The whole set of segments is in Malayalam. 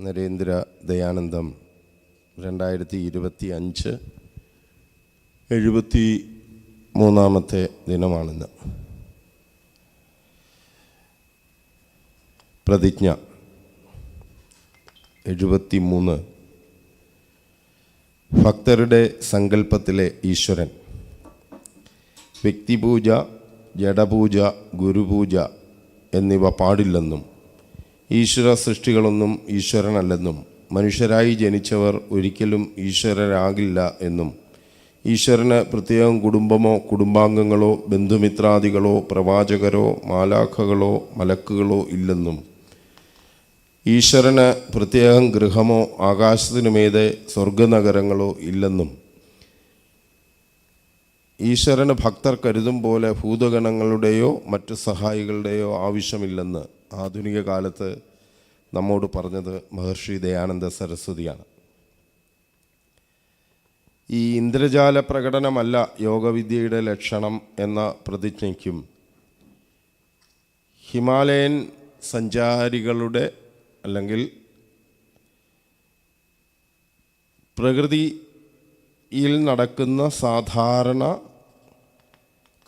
നരേന്ദ്ര ദയാനന്ദം രണ്ടായിരത്തി ഇരുപത്തി അഞ്ച് എഴുപത്തി മൂന്നാമത്തെ ദിനമാണിന്ന്. പ്രതിജ്ഞ എഴുപത്തി മൂന്ന് ഭക്തരുടെ സങ്കല്പത്തിലെ ഈശ്വരൻ. വ്യക്തിപൂജ ജഡപൂജ ഗുരുപൂജ എന്നിവ പാടില്ലെന്നും ഈശ്വര സൃഷ്ടികളൊന്നും ഈശ്വരനല്ലെന്നും മനുഷ്യരായി ജനിച്ചവർ ഒരിക്കലും ഈശ്വരരാകില്ല എന്നും ഈശ്വരന് പ്രത്യേകം കുടുംബമോ കുടുംബാംഗങ്ങളോ ബന്ധുമിത്രാദികളോ പ്രവാചകരോ മാലാഖകളോ മലക്കുകളോ ഇല്ലെന്നും ഈശ്വരന് പ്രത്യേകം ഗൃഹമോ ആകാശത്തിനുമേതെ സ്വർഗനഗരങ്ങളോ ഇല്ലെന്നും ഈശ്വരന് ഭക്തർ കരുതും പോലെ ഭൂതഗണങ്ങളുടെയോ മറ്റ് സഹായികളുടെയോ ആവശ്യമില്ലെന്ന് ആധുനിക കാലത്ത് നമ്മോട് പറഞ്ഞത് മഹർഷി ദയാനന്ദ സരസ്വതിയാണ്. ഈ ഇന്ദ്രജാല പ്രകടനമല്ല യോഗവിദ്യയുടെ ലക്ഷണം എന്ന പ്രതിജ്ഞയ്ക്കും ഹിമാലയൻ സഞ്ചാരികളുടെ അല്ലെങ്കിൽ പ്രകൃതിയിൽ നടക്കുന്ന സാധാരണ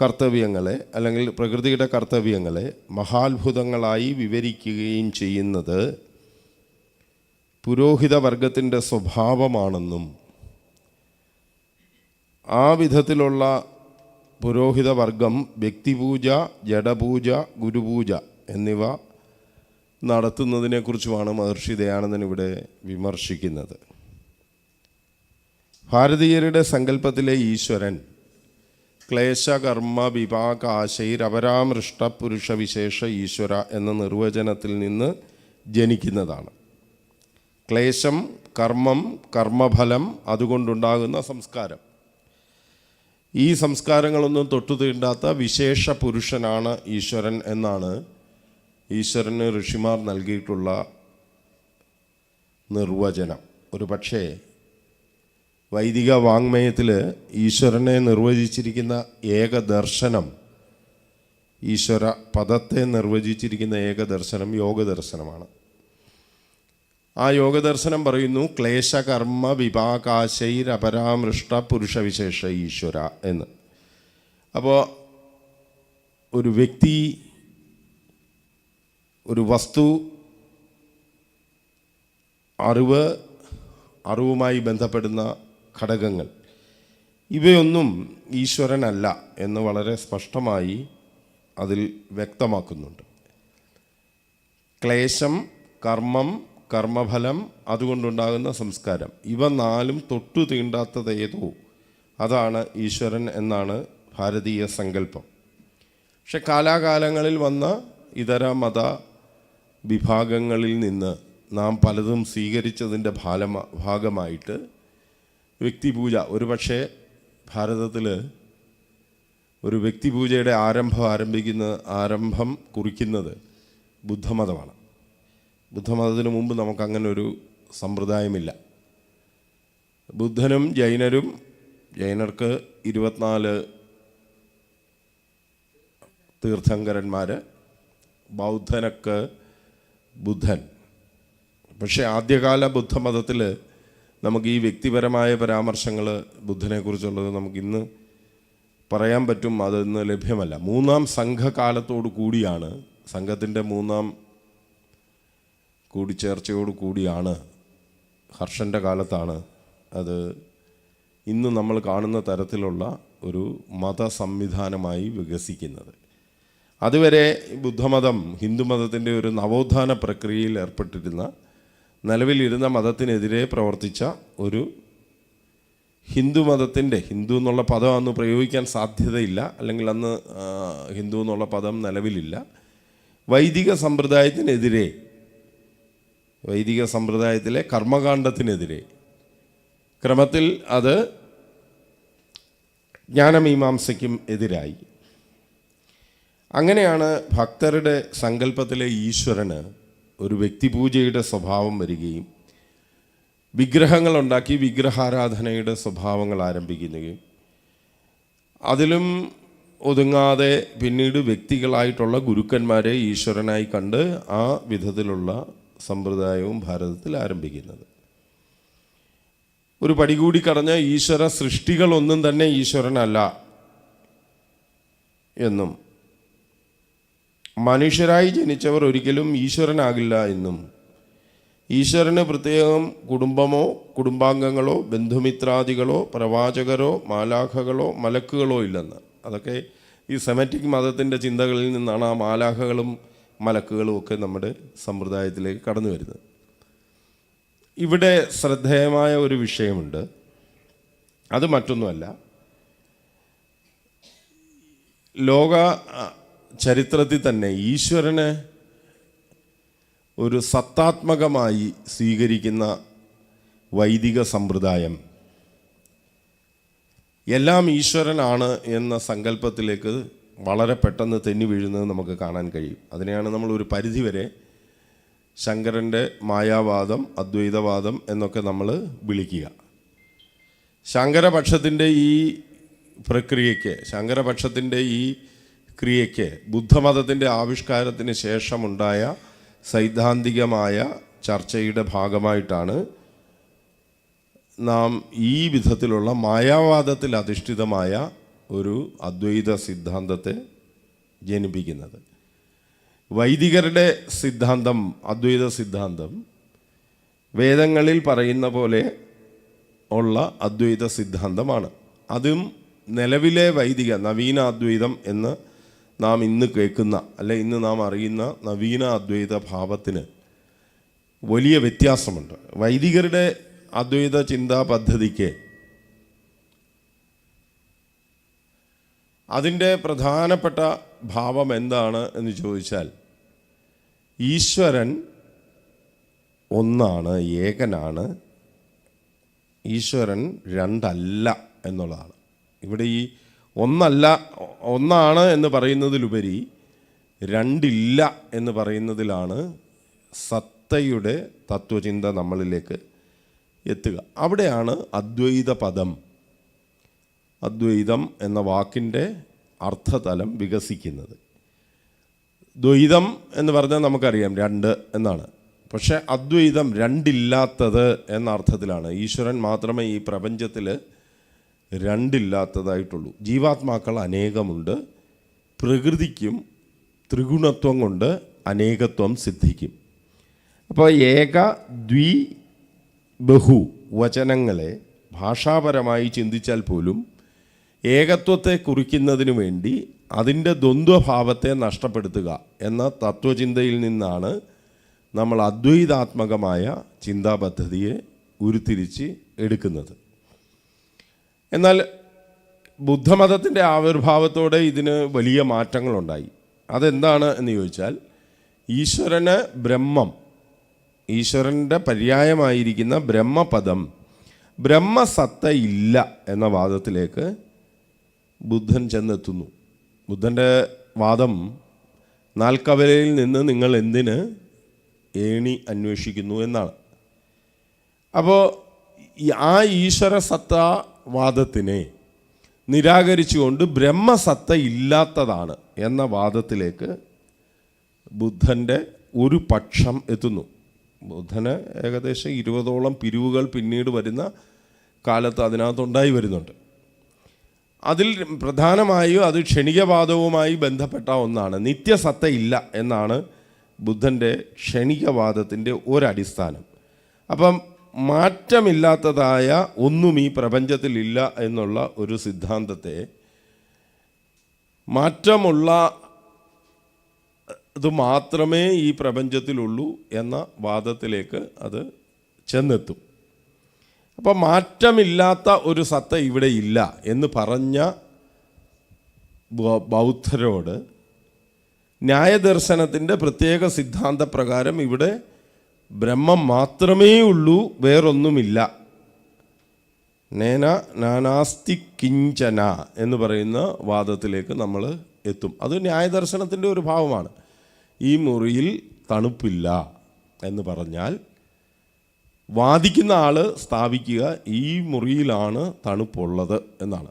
കർത്തവ്യങ്ങളെ അല്ലെങ്കിൽ പ്രകൃതിയുടെ കർത്തവ്യങ്ങളെ മഹാത്ഭുതങ്ങളായി വിവരിക്കുകയും ചെയ്യുന്നത് പുരോഹിത വർഗത്തിന്റെ സ്വഭാവമാണെന്നും ആ വിധത്തിലുള്ള പുരോഹിത വർഗം വ്യക്തിപൂജ ജഡപൂജ ഗുരുപൂജ എന്നിവ നടത്തുന്നതിനെക്കുറിച്ചുമാണ് മഹർഷി ദയാനന്ദൻ ഇവിടെ വിമർശിക്കുന്നത്. ഭാരതീയരുടെ സങ്കല്പത്തിലെ ഈശ്വരൻ ക്ലേശകർമ്മ വിഭാഗാശൈരപരാമൃഷ്ട പുരുഷവിശേഷ ഈശ്വര എന്ന നിർവചനത്തിൽ നിന്ന് ജനിക്കുന്നതാണ്. ക്ലേശം കർമ്മം കർമ്മഫലം അതുകൊണ്ടുണ്ടാകുന്ന സംസ്കാരം. ഈ സംസ്കാരങ്ങളൊന്നും തൊട്ടു തീണ്ടാത്ത വിശേഷ പുരുഷനാണ് ഈശ്വരൻ എന്നാണ് ഈശ്വരന് ഋഷിമാർ നൽകിയിട്ടുള്ള നിർവചനം. ഒരു പക്ഷേ വൈദിക വാങ്മയത്തിൽ ഈശ്വരനെ നിർവചിച്ചിരിക്കുന്ന ഏക ദർശനം ഈശ്വര പദത്തെ നിർവചിച്ചിരിക്കുന്ന ഏക ദർശനം യോഗദർശനമാണ്. ആ യോഗദർശനം പറയുന്നു ക്ലേശകർമ്മ വിപാകാശൈരപരാമൃഷ്ട പുരുഷവിശേഷ ഈശ്വര എന്ന്. അപ്പോൾ ഒരു വ്യക്തി ഒരു വസ്തു അറിവ് അറിവുമായി ബന്ധപ്പെടുന്ന ഘടകങ്ങൾ. ഇവയൊന്നും ഈശ്വരനല്ല എന്ന് വളരെ സ്പഷ്ടമായി അതിൽ വ്യക്തമാക്കുന്നുണ്ട്. ക്ലേശം കർമ്മം കർമ്മഫലം അതുകൊണ്ടുണ്ടാകുന്ന സംസ്കാരം. ഇവ നാലും തൊട്ടു തീണ്ടാത്തത് ഏതോ? അതാണ് ഈശ്വരൻ എന്നാണ് ഭാരതീയ സങ്കല്പം. പക്ഷെ കാലാകാലങ്ങളിൽ വന്ന ഇതര മത വിഭാഗങ്ങളിൽ നിന്ന് നാം പലതും സ്വീകരിച്ചതിന്റെ ഭാഗമായിട്ട് വ്യക്തിപൂജ. ഒരുപക്ഷെ ഭാരതത്തിൽ ഒരു വ്യക്തിപൂജയുടെ ആരംഭം ആരംഭിക്കുന്ന ആരംഭം കുറിക്കുന്നത് ബുദ്ധമതമാണ്. ബുദ്ധമതത്തിന് മുമ്പ് നമുക്കങ്ങനെ ഒരു സമ്പ്രദായമില്ല. ബുദ്ധനും ജൈനരും ജൈനർക്ക് ഇരുപത്തിനാല് തീർത്ഥങ്കരന്മാർ ബൗദ്ധനക്ക് ബുദ്ധൻ. പക്ഷേ ആദ്യകാല ബുദ്ധമതത്തിൽ നമുക്ക് ഈ വ്യക്തിപരമായ പരാമർശങ്ങൾ ബുദ്ധനെക്കുറിച്ചുള്ളത് നമുക്കിന്ന് പറയാൻ പറ്റും അതൊന്ന് ലഭ്യമല്ല. മൂന്നാം സംഘകാലത്തോട് കൂടിയാണ് സംഘത്തിന്റെ മൂന്നാം കൂടിച്ചേർച്ചയോട് കൂടിയാണ് ഹർഷന്റെ കാലത്താണ് അത് ഇന്ന് നമ്മൾ കാണുന്ന തരത്തിലുള്ള ഒരു മത സംവിധാനമായി വികസിക്കുന്നത്. അതുവരെ ബുദ്ധമതം ഹിന്ദുമതത്തിന്റെ ഒരു നവോത്ഥാന പ്രക്രിയയിൽ ഏർപ്പെട്ടിരുന്ന നിലവിലിരുന്ന മതത്തിനെതിരെ പ്രവർത്തിച്ച ഒരു ഹിന്ദു മതത്തിന്റെ ഹിന്ദു എന്നുള്ള പദം അന്ന് പ്രയോഗിക്കാൻ സാധ്യതയില്ല അല്ലെങ്കിൽ അന്ന് ഹിന്ദു എന്നുള്ള പദം നിലവിലില്ല. വൈദിക സമ്പ്രദായത്തിനെതിരെ വൈദിക സമ്പ്രദായത്തിലെ കർമ്മകാണ്ഡത്തിനെതിരെ ക്രമത്തിൽ അത് ജ്ഞാനമീമാംസയ്ക്കും എതിരായി. അങ്ങനെയാണ് ഭക്തരുടെ സങ്കല്പത്തിലെ ഈശ്വരന് ഒരു വ്യക്തിപൂജയുടെ സ്വഭാവം വരികയും വിഗ്രഹങ്ങളുണ്ടാക്കി വിഗ്രഹാരാധനയുടെ സ്വഭാവങ്ങൾ ആരംഭിക്കുകയും അതിലും ഒതുങ്ങാതെ പിന്നീട് വ്യക്തികളായിട്ടുള്ള ഗുരുക്കന്മാരെ ഈശ്വരനായി കണ്ട് ആ വിധത്തിലുള്ള സമ്പ്രദായവും ഭാരതത്തിൽ ആരംഭിക്കുന്നത്. ഒരു പടി കൂടി കടഞ്ഞ ഈശ്വര സൃഷ്ടികളൊന്നും തന്നെ ഈശ്വരനല്ല എന്നും മനുഷ്യരായി ജനിച്ചവർ ഒരിക്കലും ഈശ്വരനാകില്ല എന്നും ഈശ്വരന് പ്രത്യേകം കുടുംബമോ കുടുംബാംഗങ്ങളോ ബന്ധുമിത്രാദികളോ പ്രവാചകരോ മാലാഖകളോ മലക്കുകളോ ഇല്ലെന്ന്. അതൊക്കെ ഈ സെമറ്റിക് മതത്തിന്റെ ചിന്തകളിൽ നിന്നാണ് ആ മാലാഖകളും മലക്കുകളും ഒക്കെ നമ്മുടെ സമ്പ്രദായത്തിലേക്ക് കടന്നു വരുന്നത്. ഇവിടെ ശ്രദ്ധേയമായ ഒരു വിഷയമുണ്ട്. അത് മറ്റൊന്നുമല്ല. ലോക ചരിത്രത്തിൽ തന്നെ ഈശ്വരനെ ഒരു സത്താത്മകമായി സ്വീകരിക്കുന്ന വൈദിക സമ്പ്രദായം. എല്ലാം ഈശ്വരനാണ് എന്ന സങ്കല്പത്തിലേക്ക് വളരെ പെട്ടെന്ന് തെന്നി വീഴുന്നത് നമുക്ക് കാണാൻ കഴിയും. അതിനെയാണ് നമ്മൾ ഒരു പരിധിവരെ ശങ്കരന്റെ മായാവാദം അദ്വൈതവാദം എന്നൊക്കെ നമ്മൾ വിളിക്കുക. ശങ്കരപക്ഷത്തിന്റെ ഈ പ്രക്രിയയ്ക്ക് ശങ്കരപക്ഷത്തിന്റെ ഈ ക്രിയയ്ക്ക് ബുദ്ധമതത്തിന്റെ ആവിഷ്കാരത്തിന് ശേഷമുണ്ടായ സൈദ്ധാന്തികമായ ചർച്ചയുടെ ഭാഗമായിട്ടാണ് നാം ഈ വിധത്തിലുള്ള മായാവാദത്തിൽ അധിഷ്ഠിതമായ ഒരു അദ്വൈത സിദ്ധാന്തത്തെ ജനിപ്പിക്കുന്നത്. വൈദികരുടെ സിദ്ധാന്തം അദ്വൈത സിദ്ധാന്തം വേദങ്ങളിൽ പറയുന്ന പോലെ ഉള്ള അദ്വൈത സിദ്ധാന്തമാണ്. അതും നിലവിലെ വൈദിക നവീന അദ്വൈതം എന്ന് നാം ഇന്ന് കേൾക്കുന്ന അല്ലെ ഇന്ന് നാം അറിയുന്ന നവീന അദ്വൈത ഭാവത്തിന് വലിയ വ്യത്യാസമുണ്ട്. വൈദികരുടെ അദ്വൈത ചിന്താ പദ്ധതിക്ക് അതിന്റെ പ്രധാനപ്പെട്ട ഭാവം എന്താണ് എന്ന് ചോദിച്ചാൽ ഈശ്വരൻ ഒന്നാണ് ഏകനാണ്. ഈശ്വരൻ രണ്ടല്ല എന്നുള്ളതാണ്. ഇവിടെ ഈ ഒന്നല്ല ഒന്നാണ് എന്ന് പറയുന്നതിലുപരി രണ്ടില്ല എന്ന് പറയുന്നതിലാണ് സത്തയുടെ തത്വചിന്ത നമ്മളിലേക്ക് എത്തുക. അവിടെയാണ് അദ്വൈത പദം അദ്വൈതം എന്ന വാക്കിന്റെ അർത്ഥതലം വികസിക്കുന്നത്. ദ്വൈതം എന്ന് പറഞ്ഞാൽ നമുക്കറിയാം രണ്ട് എന്നാണ്. പക്ഷേ അദ്വൈതം രണ്ടില്ലാത്തത് എന്ന അർത്ഥത്തിലാണ്. ഈശ്വരൻ മാത്രമേ ഈ പ്രപഞ്ചത്തിൽ രണ്ടില്ലാത്തതായിട്ടുള്ളൂ. ജീവാത്മാക്കൾ അനേകമുണ്ട്. പ്രകൃതിക്കും ത്രിഗുണത്വം കൊണ്ട് അനേകത്വം സിദ്ധിക്കും. അപ്പോൾ ഏക ദ്വി ബഹു വചനങ്ങളെ ഭാഷാപരമായി ചിന്തിച്ചാൽ പോലും ഏകത്വത്തെ കുറിക്കുന്നതിന് വേണ്ടി അതിന്റെ ദ്വന്ദ്വഭാവത്തെ നഷ്ടപ്പെടുത്തുക എന്ന തത്വചിന്തയിൽ നിന്നാണ് നമ്മൾ അദ്വൈതാത്മകമായ ചിന്താ പദ്ധതിയെ ഉരുത്തിരിച്ച് എടുക്കുന്നത്. എന്നാൽ ബുദ്ധമതത്തിന്റെ ആവിർഭാവത്തോടെ ഇതിന് വലിയ മാറ്റങ്ങളുണ്ടായി. അതെന്താണ് എന്ന് ചോദിച്ചാൽ ഈശ്വരന് ബ്രഹ്മം ഈശ്വരന്റെ പര്യായമായിരിക്കുന്ന ബ്രഹ്മപദം ബ്രഹ്മസത്ത ഇല്ല എന്ന വാദത്തിലേക്ക് ബുദ്ധൻ ചെന്നെത്തുന്നു. ബുദ്ധന്റെ വാദം നാൽക്കവലയിൽ നിന്ന് നിങ്ങൾ എന്തിന് ഏണി അന്വേഷിക്കുന്നു എന്നാണ്. അപ്പോൾ ആ ഈശ്വര സത്താവാദത്തിനെ നിരാകരിച്ചുകൊണ്ട് ബ്രഹ്മസത്ത ഇല്ലാത്തതാണ് എന്ന വാദത്തിലേക്ക് ബുദ്ധന്റെ ഒരു പക്ഷം എത്തുന്നു. ബുദ്ധന് ഏകദേശം ഇരുപതോളം പിരിവുകൾ പിന്നീട് വരുന്ന കാലത്ത് അതിനകത്തുണ്ടായി വരുന്നുണ്ട്. അതിൽ പ്രധാനമായും അത് ക്ഷണികവാദവുമായി ബന്ധപ്പെട്ട ഒന്നാണ്. നിത്യസത്ത ഇല്ല എന്നാണ് ബുദ്ധന്റെ ക്ഷണികവാദത്തിന്റെ ഒരടിസ്ഥാനം. അപ്പം മാറ്റമില്ലാത്തതായ ഒന്നും ഈ പ്രപഞ്ചത്തിലില്ല എന്നുള്ള ഒരു സിദ്ധാന്തത്തെ മാറ്റമുള്ള ഇത് മാത്രമേ ഈ പ്രപഞ്ചത്തിലുള്ളൂ എന്ന വാദത്തിലേക്ക് അത് ചെന്നെത്തും. അപ്പോൾ മാറ്റമില്ലാത്ത ഒരു സത്ത ഇവിടെ ഇല്ല എന്ന് പറഞ്ഞ ബൗദ്ധരോട് ന്യായദർശനത്തിന്റെ പ്രത്യേക സിദ്ധാന്തപ്രകാരം ഇവിടെ ബ്രഹ്മം മാത്രമേ ഉള്ളൂ വേറൊന്നുമില്ല. നേന നാനാസ്തി കിഞ്ചന എന്ന് പറയുന്ന വാദത്തിലേക്ക് നമ്മൾ എത്തും. അത് ന്യായദർശനത്തിന്റെ ഒരു ഭാവമാണ്. ഈ മുറിയിൽ തണുപ്പില്ല എന്ന് പറഞ്ഞാൽ വാദിക്കുന്ന ആൾ സ്ഥാപിക്കുക ഈ മുറിയിലാണ് തണുപ്പുള്ളത് എന്നാണ്.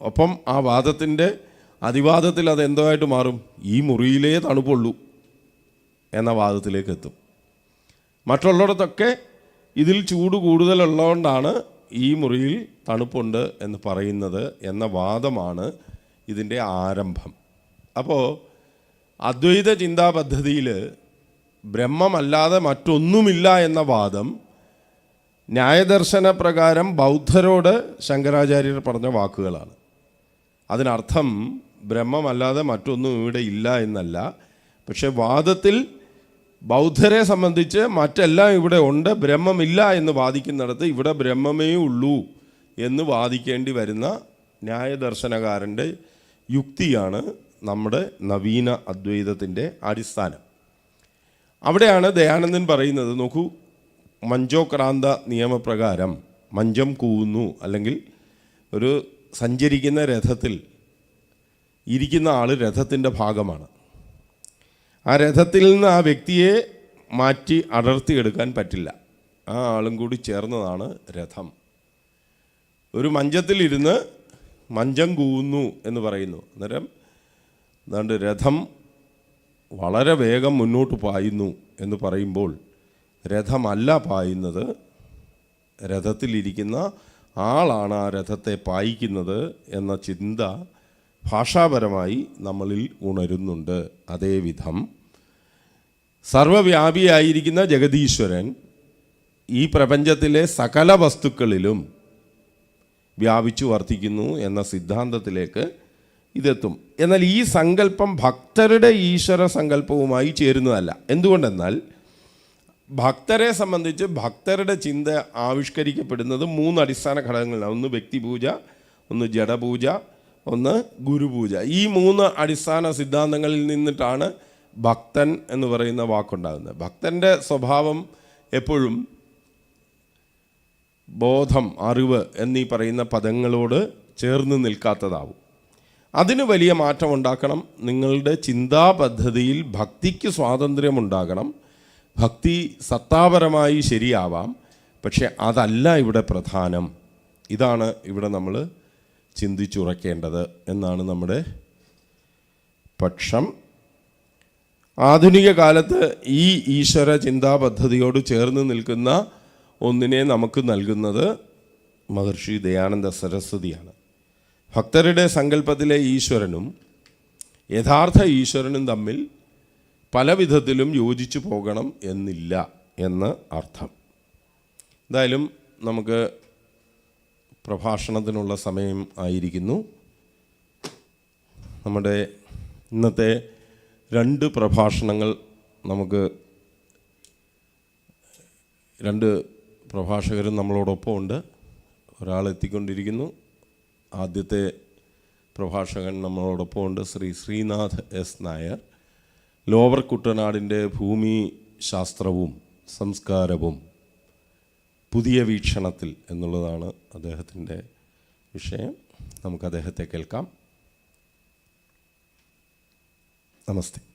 ഒപ്പം ആ വാദത്തിന്റെ അതിവാദത്തിൽ അത് എന്തോ ആയിട്ട് മാറും. ഈ മുറിയിലേ തണുപ്പുള്ളൂ. എന്ന വാദത്തിലേക്ക് എത്തും. മറ്റുള്ളിടത്തൊക്കെ ഇതിൽ ചൂട് കൂടുതലുള്ളതുകൊണ്ടാണ് ഈ മുറിയിൽ തണുപ്പുണ്ട് എന്ന് പറയുന്നത് എന്ന വാദമാണ് ഇതിന്റെ ആരംഭം. അപ്പോൾ അദ്വൈത ചിന്താ പദ്ധതിയിൽ ബ്രഹ്മമല്ലാതെ മറ്റൊന്നുമില്ല എന്ന വാദം ന്യായദർശന പ്രകാരം ബൗദ്ധരോട് ശങ്കരാചാര്യർ പറഞ്ഞ വാക്കുകളാണ്. അതിനർത്ഥം ബ്രഹ്മമല്ലാതെ മറ്റൊന്നും ഇവിടെ ഇല്ല എന്നല്ല. പക്ഷെ വാദത്തിൽ ബൗദ്ധരെ സംബന്ധിച്ച് മറ്റെല്ലാം ഇവിടെ ഉണ്ട്. ബ്രഹ്മമില്ല എന്ന് വാദിക്കുന്നിടത്ത് ഇവിടെ ബ്രഹ്മമേ ഉള്ളൂ എന്ന് വാദിക്കേണ്ടി വരുന്ന ന്യായദർശനകാരന്റെ യുക്തിയാണ് നമ്മുടെ നവീന അദ്വൈതത്തിന്റെ അടിസ്ഥാനം. അവിടെയാണ് ദയാനന്ദൻ പറയുന്നത് നോക്കൂ മഞ്ചോക്രാന്ത നിയമപ്രകാരം മഞ്ചം കൂവുന്നു അല്ലെങ്കിൽ ഒരു സഞ്ചരിക്കുന്ന രഥത്തിൽ ഇരിക്കുന്ന ആൾ രഥത്തിന്റെ ഭാഗമാണ്. ആ രഥത്തിൽ നിന്ന് ആ വ്യക്തിയെ മാറ്റി അടർത്തിയെടുക്കാൻ പറ്റില്ല. ആ ആളും കൂടി ചേർന്നതാണ് രഥം. ഒരു മഞ്ചത്തിലിരുന്ന് മഞ്ചം കൂന്നു എന്ന് പറയുന്നു. അന്നേരം അതുകൊണ്ട് രഥം വളരെ വേഗം മുന്നോട്ട് പായുന്നു എന്ന് പറയുമ്പോൾ രഥമല്ല പായുന്നത്. രഥത്തിലിരിക്കുന്ന ആളാണ് ആ രഥത്തെ പായിക്കുന്നത് എന്ന ചിന്ത ഭാഷാപരമായി നമ്മളിൽ ഉണരുന്നുണ്ട് അതേവിധം. സർവവ്യാപിയായിരിക്കുന്ന ജഗദീശ്വരൻ ഈ പ്രപഞ്ചത്തിലെ സകല വസ്തുക്കളിലും വ്യാപിച്ചു വർത്തിക്കുന്നു എന്ന സിദ്ധാന്തത്തിലേക്ക് ഇതെത്തും. എന്നാൽ ഈ സങ്കല്പം ഭക്തരുടെ ഈശ്വര സങ്കല്പവുമായി ചേരുന്നതല്ല. എന്തുകൊണ്ടെന്നാൽ ഭക്തരെ സംബന്ധിച്ച് ഭക്തരുടെ ചിന്ത ആവിഷ്കരിക്കപ്പെടുന്നത് മൂന്ന് അടിസ്ഥാന ഘടകങ്ങളാണ് ഒന്ന് വ്യക്തിപൂജ ഒന്ന് ജഡപൂജ ഒന്ന് ഗുരുപൂജ. ഈ മൂന്ന് അടിസ്ഥാന സിദ്ധാന്തങ്ങളിൽ നിന്നിട്ടാണ് ഭക്തൻ എന്ന് പറയുന്ന വാക്കുണ്ടാകുന്നത്. ഭക്തന്റെ സ്വഭാവം എപ്പോഴും ബോധം അറിവ് എന്നീ പറയുന്ന പദങ്ങളോട് ചേർന്ന് നിൽക്കാത്തതാവും. അതിന് വലിയ മാറ്റം ഉണ്ടാക്കണം. നിങ്ങളുടെ ചിന്താ പദ്ധതിയിൽ ഭക്തിക്ക് സ്വാതന്ത്ര്യമുണ്ടാകണം. ഭക്തി സത്താപരമായി ശരിയാവാം. പക്ഷെ അതല്ല ഇവിടെ പ്രധാനം. ഇതാണ് ഇവിടെ നമ്മൾ ചിന്തിച്ചുറക്കേണ്ടത് എന്നാണ് നമ്മുടെ പക്ഷം. ആധുനിക കാലത്ത് ഈ ഈശ്വര ചിന്താ പദ്ധതിയോട് ചേർന്ന് നിൽക്കുന്ന ഒന്നിനെ നമുക്ക് നൽകുന്നത് മഹർഷി ദയാനന്ദ സരസ്വതിയാണ്. ഭക്തരുടെ സങ്കല്പത്തിലെ ഈശ്വരനും യഥാർത്ഥ ഈശ്വരനും തമ്മിൽ പല വിധത്തിലും യോജിച്ചു പോകണം എന്നില്ല എന്ന് അർത്ഥം. എന്തായാലും നമുക്ക് പ്രഭാഷണത്തിനുള്ള സമയം ആയിരിക്കുന്നു. നമ്മുടെ ഇന്നത്തെ രണ്ട് പ്രഭാഷണങ്ങൾ നമുക്ക് രണ്ട് പ്രഭാഷകരും നമ്മളോടൊപ്പം ഉണ്ട് ഒരാൾ എത്തിക്കൊണ്ടിരിക്കുന്നു. ആദ്യത്തെ പ്രഭാഷകൻ നമ്മളോടൊപ്പം ഉണ്ട് ശ്രീ ശ്രീനാഥ് എസ് നായർ. ലോവർ കുട്ടനാടിന്റെ ഭൂമി ശാസ്ത്രവും സംസ്കാരവും പുതിയ വീക്ഷണത്തിൽ എന്നുള്ളതാണ് അദ്ദേഹത്തിന്റെ വിഷയം. നമുക്ക് അദ്ദേഹത്തെ കേൾക്കാം. നമസ്തേ.